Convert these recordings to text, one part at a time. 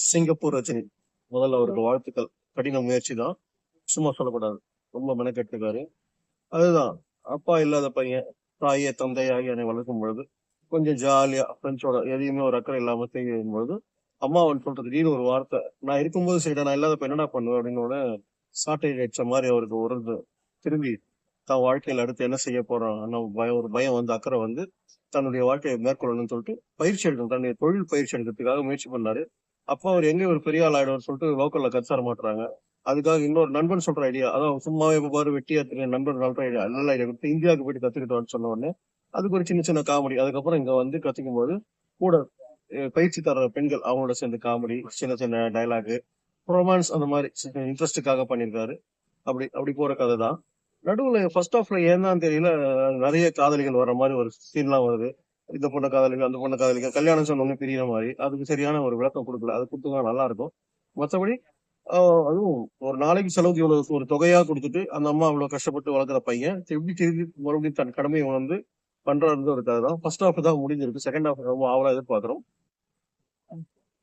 Singapore Rajini. முதல்ல அவருக்கு வாழ்த்துக்கள். கடின முயற்சி தான் சும்மா சொல்லக்கூடாது. ரொம்ப மெனக்கெட்டுக்காரு. அதுதான். அப்பா இல்லாத பையன் தாயே தந்தையாகி என்னை வளர்க்கும் பொழுது கொஞ்சம் ஜாலியா ஃப்ரெண்ட்ஸோட எதையுமே ஒரு அக்கறை இல்லாம செய்யும் பொழுது அம்மா அவன் சொல்றது திடீர்னு ஒரு வார்த்தை. நான் இருக்கும்போது சரிடா நான் இல்லாத என்னடா பண்ணுவேன் அப்படின்னு உடனே சாட்டை அடிச்ச மாதிரி அவருக்கு உறந்து திரும்பி தான் வாழ்க்கையில அடுத்து என்ன செய்ய போறான்? பயம் ஒரு பயம் வந்து அக்கறை வந்து தன்னுடைய வாழ்க்கையை மேற்கொள்ளணும்னு சொல்லிட்டு பயிற்சி எடுக்கணும். தன்னுடைய தொழில் பயிற்சி எடுக்கிறதுக்காக முயற்சி பண்ணாரு. அப்போ அவர் எங்க ஒரு பெரிய ஆள் ஆயிடுவார் சொல்லிட்டு லோக்கல்ல கச்சார மாட்டுறாங்க. அதுக்காக இன்னொரு நண்பன் சொல்ற ஐடியா அதான் சும்மாவே இப்போ பாரு வெட்டியா தெரியும் நண்பன் நல்ல ஐடியா நல்ல ஐடியா கொடுத்து இந்தியாவுக்கு போயிட்டு கத்துக்கிட்டோம்னு சொன்ன உடனே அதுக்கு ஒரு சின்ன சின்ன காமெடி அதுக்கப்புறம் இங்க வந்து கத்துக்கும் போது கூட பயிற்சி தர பெண்கள் அவங்களோட சேர்ந்து காமெடி சின்ன சின்ன டயலாக் ரொமான்ஸ் அந்த மாதிரி இன்ட்ரெஸ்டுக்காக பண்ணியிருக்காரு. அப்படி அப்படி போற கதை தான். நடுவுல ஃபர்ஸ்ட் ஆஃப்ல ஏன் தெரியல நிறைய காதலிகள் வர மாதிரி ஒரு சீன்லாம் வருது. இந்த பொண்ணை காதலிக்க அந்த பொண்ணை காதலிக்க கல்யாணம் சொன்னவங்க பிரியிற மாதிரி. அதுக்கு சரியான ஒரு விளக்கம் கொடுக்கல. அது கொடுத்தா நல்லா இருக்கும் மற்றபடி அதுவும் ஒரு நாளைக்கு செலவுக்கு இவ்வளவு ஒரு தொகையா கொடுத்துட்டு அந்த அம்மா அவ்வளவு கஷ்டப்பட்டு வளர்க்குற பையன் எப்படி திருப்பி மறுபடியும் தன் கடமையை உணர்ந்து பண்றது ஒரு கதை தான். ஃபர்ஸ்ட் ஹாஃப் தான் முடிஞ்சிருக்கு. செகண்ட் ஹாஃப் ரொம்ப ஆவலா எதிர்பார்க்கிறோம்.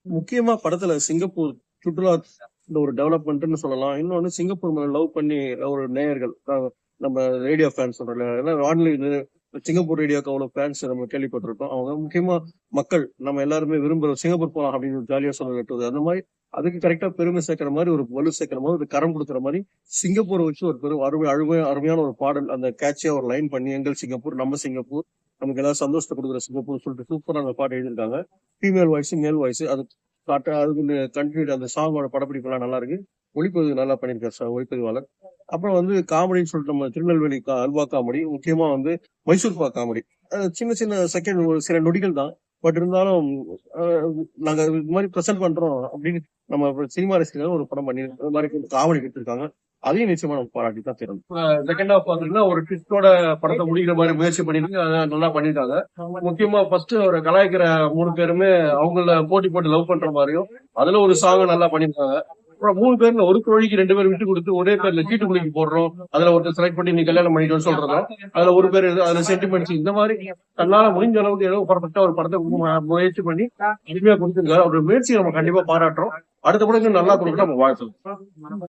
முக்கியமா படத்துல சிங்கப்பூர் சுற்றுலா இந்த ஒரு டெவலப்மெண்ட்னு சொல்லலாம். இன்னொன்னு சிங்கப்பூர் மேல லவ் பண்ணி ஒரு நேயர்கள் நம்ம ரேடியோ ஃபேன் சொல்றோம்ல ஏன்னா வானொலி சிங்கப்பூர் ரேடியோக்கு அவ்வளவு ஃபேன்ஸ் நம்ம கேள்விப்பட்டிருக்கோம். அவங்க முக்கியமா மக்கள் நம்ம எல்லாருமே விரும்புற சிங்கப்பூர் போலாம் அப்படின்னு ஜாலியா சொல்ல வெட்டுவது அந்த மாதிரி அதுக்கு கரெக்டா பெருமை சேர்க்கிற மாதிரி ஒரு வலு சேர்க்கிற மாதிரி ஒரு கரம் கொடுக்குற மாதிரி சிங்கப்பூரை வச்சு ஒரு பெரும் அருமை அருமை அருமையான ஒரு பாடல் அந்த கேட்சியா ஒரு லைன் பண்ணி எங்கள் சிங்கப்பூர் நம்ம சிங்கப்பூர் நமக்கு எல்லாரும் சந்தோஷத்தை கொடுக்குற சிங்கப்பூர் சொல்லிட்டு சூப்பரா அந்த பாட்டு எழுதியிருக்காங்க. ஃபீமேல் வாய்ஸ் மேல் வாய்ஸ் அது காட்ட அதுக்கு கண்டினியூ அந்த சாங்கோட படப்பிடிப்பு எல்லாம் நல்லா இருக்கு. ஒளிப்பதிவு நல்லா பண்ணியிருக்காரு சார் ஒளிப்பதிவாளர். அப்புறம் வந்து காமெடின்னு சொல்லிட்டு நம்ம திருநெல்வேலி கா- அல்வா காமெடி முக்கியமா வந்து மைசூர் பா காமெடி. சின்ன சின்ன செகண்ட் ஒரு சில நொடிகள் தான். பட் இருந்தாலும் நாங்க இது மாதிரி ப்ரெசென்ட் பண்றோம் அப்படின்னு நம்ம சினிமா ரசிகர்கள் ஒரு படம் பண்ணி இந்த மாதிரி காமெடி கொடுத்துருக்காங்க அதையும் நிச்சயமா நம்ம பாராட்டி தான் தரும் செகண்ட் ஹாஃப் பாத்தீங்கன்னா ஒரு ட்விஸ்டோட படத்தை முடிக்கிற மாதிரி முயற்சி பண்ணிருக்கு அதை நல்லா பண்ணிருக்காங்க. முக்கியமா ஃபர்ஸ்ட் ஒரு கலாய்க்கிற மூணு பேருமே அவங்கள போட்டி போட்டு லவ் பண்ற மாதிரியும் அதுல ஒரு சாங் நல்லா பண்ணிருக்காங்க. அப்புறம் மூணு பேர்ல ஒரு கோழிக்கு ரெண்டு பேர் விட்டு கொடுத்து ஒரே பேர்ல சீட்டு குளிக்கு போடுறோம். அதுல ஒருத்தர் செலக்ட் பண்ணி நீ கல்யாணம் பண்ணிட்டு சொல்றதும் அதுல ஒரு பேர் அதுல சென்டிமெண்ட்ஸ் இந்த மாதிரி தன்னால முடிஞ்ச அளவுக்கு ஏதோ பர்ஃபெக்டா ஒரு படத்தை முயற்சி பண்ணி அருமையா கொடுத்துருக்காரு. அவரோட முயற்சியை நம்ம கண்டிப்பா பாராட்டுறோம். அடுத்த படத்துக்கு நல்லா கொடுக்க நம்ம வாழ்த்துறோம்